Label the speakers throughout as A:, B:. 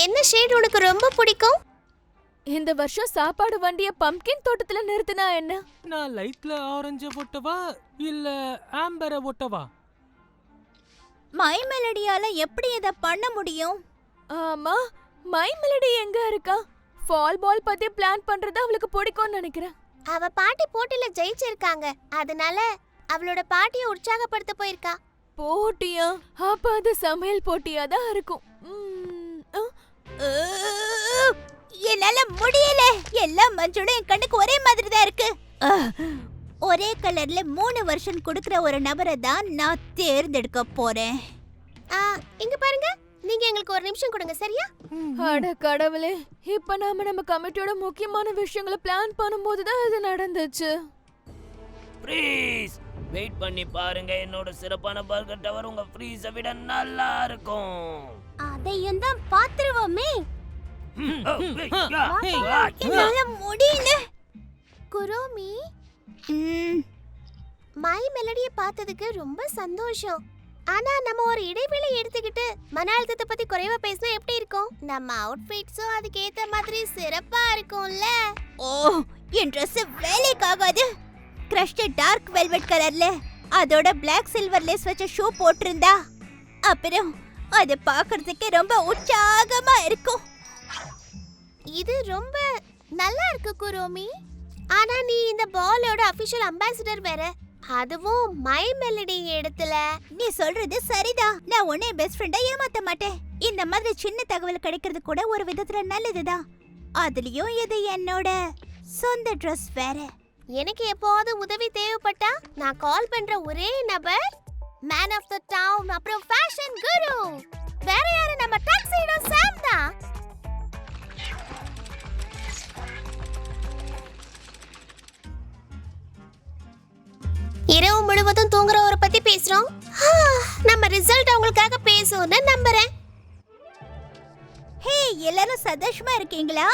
A: Shade உனக்கு ரொம்ப பிடிக்கும்?
B: இந்த வருஷம் சாப்பாடு வண்டிய பம்கின் தோட்டத்துல நிறுத்தினா என்ன?
C: நான் லைட்ல ஆரஞ்ச ஒட்டவா இல்ல ஆம்பரை ஒட்டவா
D: மை மெலடியால எப்படி இத பண்ண முடியும்?
B: ஆமா மை மெலடி எங்க இருக்கா? ஃபால் பால் பத்தி பிளான் பண்றது அவளுக்கு பிடிக்கும்னு நினைக்கிறேன்.
A: அவ பாட்டி போட்டியில ஜெயிச்சிருக்காங்க. அதனால அவளோட பாட்டியை உற்சாகப்படுத்த போயிருக்கா.
B: போட்டியா? அப்ப அது சமையல் போட்டியா தான் இருக்கும்.
D: என்னால முடியல. எல்லா மஞ்சளும் என் கண்ணுக்கு ஒரே மாதிரி தான் இருக்கு. ஒரே கலர்ல மூணு வருஷம் கொடுக்கிற ஒரு நபரை தான் நான் தேர்ந்தெடுக்க போறேன்.
A: ஆ, இங்க பாருங்க. நீங்க எங்களுக்கு ஒரு நிமிஷம் கொடுங்க சரியா?
B: அட கடவுளே இப்ப நாம நம்ம கமிட்டியோட முக்கியமான விஷயங்களை பிளான் பண்ணும்போது தான் இது நடந்துச்சு.
E: ஃப்ரீஸ் வெயிட் பண்ணி பாருங்க என்னோட சிறப்பான பர்கர் டவர் உங்க ஃப்ரீஸை விட நல்லா இருக்கும்.
A: அதையும் தான் பாத்துருவோமே.
D: என்னால முடியல.
A: குரோமி
D: ம்,
A: மை மெலடிய பார்த்ததுக்கு ரொம்ப சந்தோஷம். ஆனா நம்ம ஒரு இடைவேளை எடுத்துக்கிட்டு மன அழுத்தத்தை பத்தி குறைவா பேசினா எப்படி இருக்கும்? நம்ம அவுட்ஃபிட்ஸும் அதுக்கு ஏத்த மாதிரி சிறப்பா இருக்கும்ல.
D: ஓ என் ட்ரெஸ் வேலைக்காகாது. கிரஷ்டு டார்க் வெல்வெட் கலர்ல அதோட பிளாக் சில்வர் லேஸ் வச்ச ஷூ போட்டிருந்தா. அப்புறம் அது பார்க்கறதுக்கு ரொம்ப உற்சாகமா இருக்கும்.
A: இது ரொம்ப நல்லா இருக்கு குரோமி. ஆனா நீ இந்த பாலோட அபிஷியல் அம்பாசிடர் வேற. அதுவும் மை மெலடி இடத்துல.
D: நீ சொல்றது சரிதான் நான் உன்னை பெஸ்ட் ஃப்ரெண்டா ஏமாத்த மாட்டேன். இந்த மாதிரி சின்ன தகவல் கிடைக்கிறது கூட ஒரு விதத்துல நல்லதுதான் அதுலயும் இது என்னோட சொந்த ட்ரெஸ் வேற.
A: எனக்கு எப்போது உதவி தேவைப்பட்டா நான் கால் பண்ற ஒரே நபர் மேன் ஆஃப் த டவுன் அப்புறம் முழுவதும் தூங்குறவரை பத்தி பேசுறோம். நம்ம ரிசல்ட் அவங்களுக்காக பேசுவோம்னு நம்புறேன்.
D: ஹே எல்லாரும் சந்தோஷமா இருக்கீங்களா?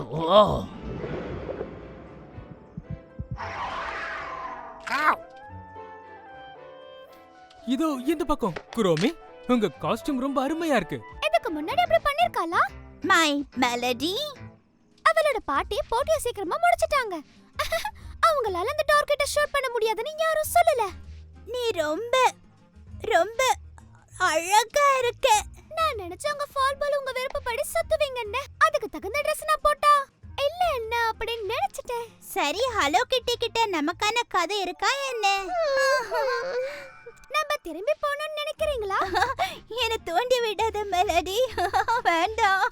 E: ஓ
C: இதோ இந்த பக்கம். குரோமி உங்க காஸ்டியூம் ரொம்ப அருமையா இருக்கு.
A: இதுக்கு முன்னாடி அப்படி பண்ணிருக்காளா?
D: மை மெலடி
A: அவளோட பாட்டியை போட்டிய சீக்கிரமா முடிச்சிட்டாங்க. அவங்களால அந்த டார்கெட்டை ஷூட் பண்ண முடியாதுன்னு யாரும் சொல்லல.
D: நீ ரொம்ப ரொம்ப அழகா இருக்க.
A: நான் நினைச்சேன் உங்க ஃபால் பால் உங்க விருப்பப்படி சுத்துவீங்கன்னு. அதுக்கு தகுந்த Dress நான் போட்டா. இல்ல என்ன அப்படின்னு நினைச்சிட்டேன்.
D: சரி ஹலோ கிட்டி கிட்ட நமக்கான கதை இருக்கா என்ன?
A: நம்ம திரும்பி போகணும்னு நினைக்கிறீங்களா?
D: என்னை தூண்டி விடாத மெலடி வேண்டாம்.